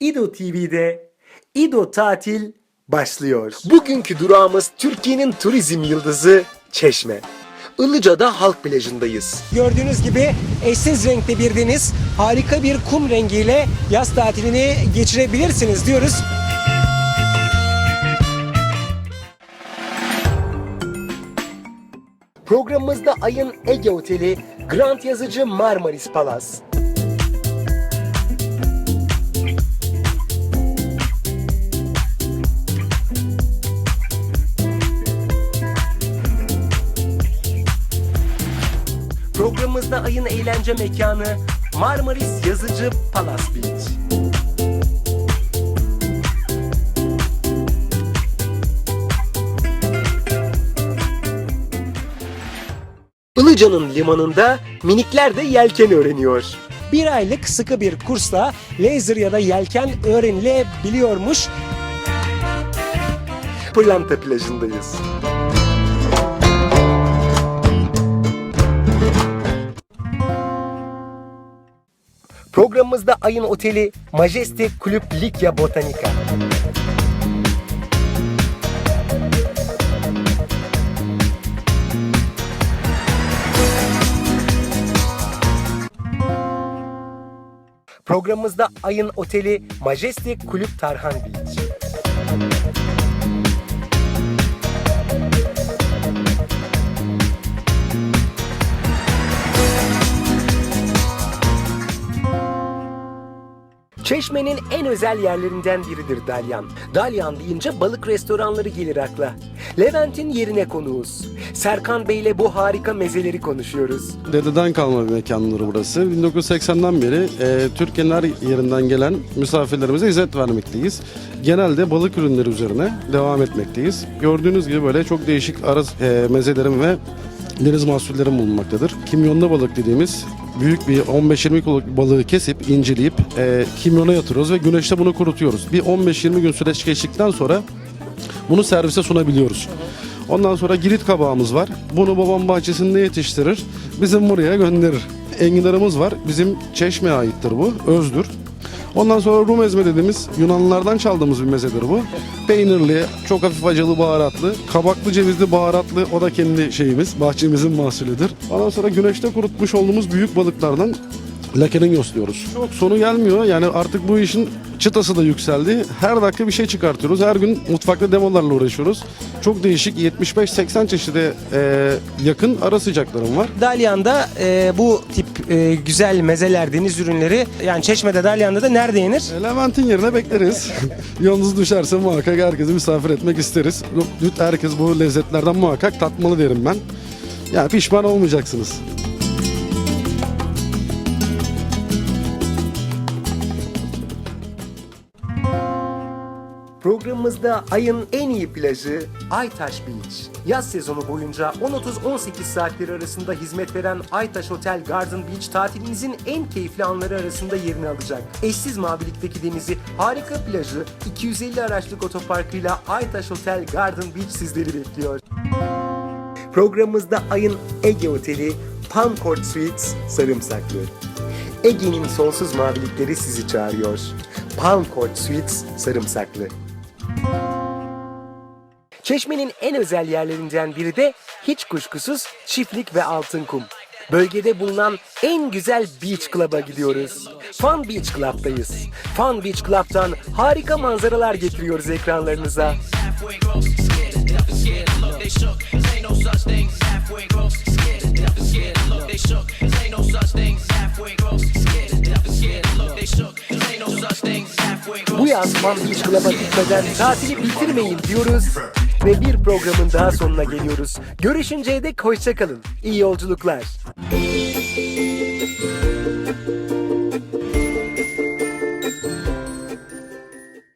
İdo TV'de İdo Tatil başlıyor. Bugünkü durağımız Türkiye'nin turizm yıldızı Çeşme. Ilıca'da halk plajındayız. Gördüğünüz gibi eşsiz renkte bir deniz, harika bir kum rengiyle yaz tatilini geçirebilirsiniz diyoruz. Programımızda ayın Ege Oteli, Grand Yazıcı Marmaris Palas. Programımızda ayın eğlence mekanı Marmaris Yazıcı Palas Beach. Ilıca'nın limanında minikler de yelken öğreniyor. Bir aylık sıkı bir kursla laser ya da yelken öğrenilebiliyormuş. Pırlanta plajındayız. Programımızda ayın oteli Majestic Kulüp Likya Botanika. Programımızda ayın oteli Majestic Kulüp Tarhan Beach. Çeşme'nin en özel yerlerinden biridir Dalyan. Dalyan deyince balık restoranları gelir akla. Levent'in yerine konuğuz. Serkan Bey ile bu harika mezeleri konuşuyoruz. Dededen kalma bir mekandır burası. 1980'den beri e, Türkiye'nin her yerinden gelen misafirlerimize hizmet vermekteyiz. Genelde balık ürünleri üzerine devam etmekteyiz. Gördüğünüz gibi böyle çok değişik ara e, mezelerim ve deniz mahsullerim bulunmaktadır. Kimyonlu balık dediğimiz büyük bir 15-20 kiloluk balığı kesip inceleyip e, kimyona yatırıyoruz ve güneşte bunu kurutuyoruz. Bir 15-20 gün süreç geçtikten sonra bunu servise sunabiliyoruz. Ondan sonra girit kabağımız var. Bunu babam bahçesinde yetiştirir. Bizim buraya gönderir. Enginarımız var. Bizim çeşmeye aittir bu. Özdür. Ondan sonra Rum ezme dediğimiz Yunanlılardan çaldığımız bir mezedir bu. Peynirli, çok hafif acılı, baharatlı, kabaklı, cevizli, baharatlı. O da kendi şeyimiz, bahçemizin mahsulüdür. Ondan sonra güneşte kurutmuş olduğumuz büyük balıklardan Lakeringos diyoruz. Çok sonu gelmiyor. Yani artık bu işin çıtası da yükseldi. Her dakika bir şey çıkartıyoruz. Her gün mutfakta demolarla uğraşıyoruz. Çok değişik 75-80 çeşide e, yakın ara sıcaklarım var. Dalyan'da e, bu tip e, güzel mezeler, deniz ürünleri yani Çeşme'de Dalyan'da da nerede yenir? E, Levent'in yerine bekleriz. Yolunuz düşerse muhakkak herkesi misafir etmek isteriz. Lütfen herkes bu lezzetlerden muhakkak tatmalı derim ben. Yani pişman olmayacaksınız. Programımızda ayın en iyi plajı Aytaş Beach. Yaz sezonu boyunca 10-30-18 saatleri arasında hizmet veren Aytaş Hotel Garden Beach tatilinizin en keyifli anları arasında yerini alacak. Eşsiz mavilikteki denizi, harika plajı, 250 araçlık otoparkıyla Aytaş Hotel Garden Beach sizleri bekliyor. Programımızda ayın Ege Oteli Palmcourt Suites Sarımsaklı. Ege'nin sonsuz mavilikleri sizi çağırıyor. Palmcourt Suites Sarımsaklı. Çeşme'nin en özel yerlerinden biri de hiç kuşkusuz çiftlik ve altın kum. Bölgede bulunan en güzel beach club'a gidiyoruz. Fun Beach Club'dayız. Fun Beach Club'tan harika manzaralar getiriyoruz ekranlarınıza. Bu yaz Fun Beach Club'a gitmeden tatili bitirmeyin diyoruz. Ve bir programın daha sonuna geliyoruz. Görüşünceye dek hoşçakalın. İyi yolculuklar.